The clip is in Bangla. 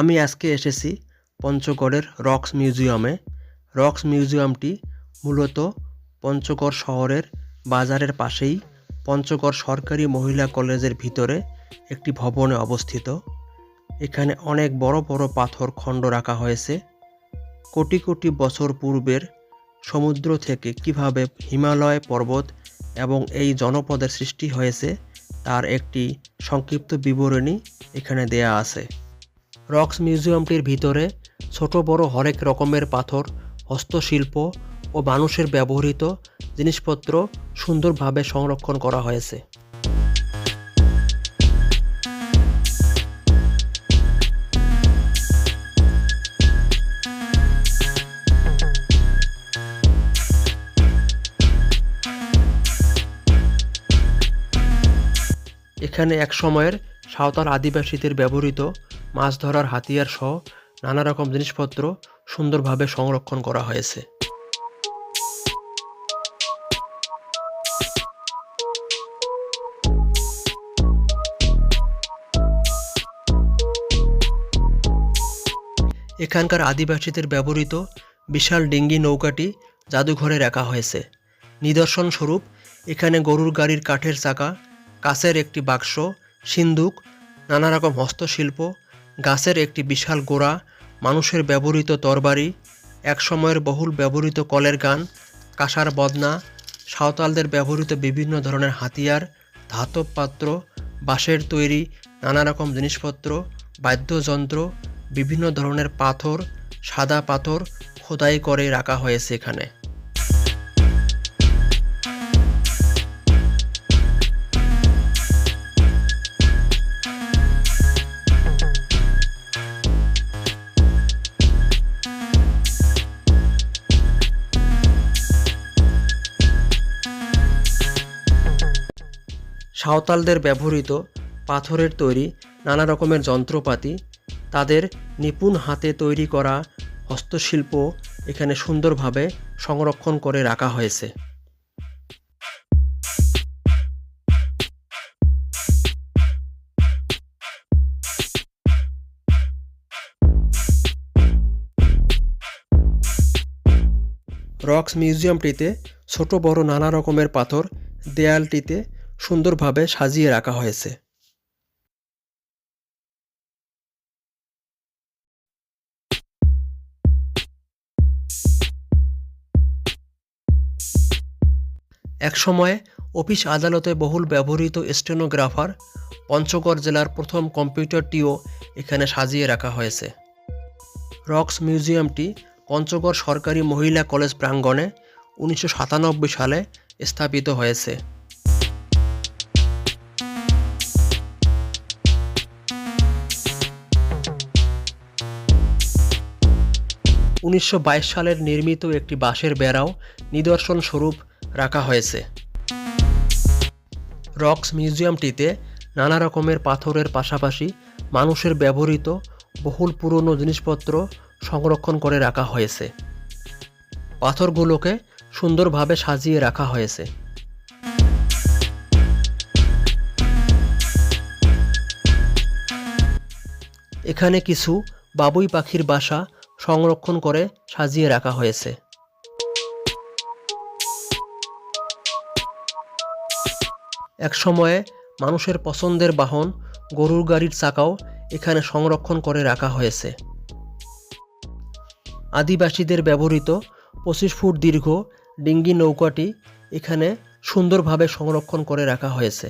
আমি আজকে এসেছি পঞ্চগড়ের রক্স মিউজিয়ামে। রক্স মিউজিয়ামটি মূলত পঞ্চগড় শহরের বাজারের পাশেই পঞ্চগড় সরকারি মহিলা কলেজের ভিতরে একটি ভবনে অবস্থিত। এখানে অনেক বড় বড় পাথর খণ্ড রাখা হয়েছে। কোটি কোটি বছর পূর্বের সমুদ্র থেকে কীভাবে হিমালয় পর্বত এবং এই জনপদের সৃষ্টি হয়েছে, তার একটি সংক্ষিপ্ত বিবরণী এখানে দেয়া আছে। রক্স মিউজিয়ামটির ভিতরে ছোট বড় হরেক রকমের পাথর, হস্তশিল্প ও মানুষের ব্যবহৃত জিনিসপত্র সুন্দরভাবে সংরক্ষণ করা হয়েছে। এখানে এক সময়ের সাঁওতাল আদিবাসীদের ব্যবহৃত মাছ ধরার হাতিয়ার সহ নানা রকম জিনিসপত্র সুন্দরভাবে সংরক্ষণ করা হয়েছে। এখানকার আদিবাসীদের ব্যবহৃত বিশাল ডিঙ্গি নৌকাটি জাদুঘরে রাখা হয়েছে। নিদর্শন স্বরূপ, এখানে গরুর গাড়ির কাঠের চাকা, কাছের একটি বাক্স সিন্দুক নানা রকম হস্তশিল্প গাছের একটি বিশাল গোড়া, মানুষের ব্যবহৃত তরবারি, একসময়ের বহুল ব্যবহৃত কলের গান, কাঁসার বদনা, সাঁওতালদের ব্যবহৃত বিভিন্ন ধরনের হাতিয়ার, ধাতব পাত্র, বাঁশের তৈরি, নানা রকম জিনিসপত্র, বাদ্যযন্ত্র, বিভিন্ন ধরনের পাথর, সাদা পাথর খোদাই করে রাখা হয়েছে এখানে। সাঁওতালদের ব্যবহৃত পাথরের তৈরি নানা রকমের যন্ত্রপাতি, তাদের নিপুণ হাতে তৈরি করা হস্তশিল্প এখানে সুন্দরভাবে সংরক্ষণ করে রাখা হয়েছে। রক্স মিউজিয়ামটিতে ছোট বড় নানা রকমের পাথর, দেয়ালটিতে সুন্দরভাবে সাজিয়ে রাখা হয়েছে। একসময়ে অফিস আদালতে বহুল ব্যবহৃত স্টেনোগ্রাফার পঞ্চগড় জেলার প্রথম কম্পিউটারটিও এখানে সাজিয়ে রাখা হয়েছে। রক্স মিউজিয়ামটি পঞ্চগড় সরকারি মহিলা কলেজ প্রাঙ্গণে উনিশশো সাতানব্বই সালে স্থাপিত হয়েছে। উনিশশো বাইশ সালের নির্মিত একটি বাঁশের বেড়াও নিদর্শন স্বরূপ রাখা হয়েছে। রক্স মিউজিয়ামটিতে নানা রকমের পাথরের পাশাপাশি মানুষের ব্যবহৃত বহুল পুরনো জিনিসপত্র সংরক্ষণ করে রাখা হয়েছে। পাথরগুলোকে সুন্দরভাবে সাজিয়ে রাখা হয়েছে। এখানে কিছু বাবুই পাখির বাসা সংরক্ষণ করে সাজিয়ে রাখা হয়েছে। এক সময়ে মানুষের পছন্দের বাহন, গরুর গাড়ির চাকাও এখানে সংরক্ষণ করে রাখা হয়েছে। আদিবাসীদের ব্যবহৃত পঁচিশ ফুট দীর্ঘ ডিঙ্গি নৌকাটি এখানে সুন্দরভাবে সংরক্ষণ করে রাখা হয়েছে।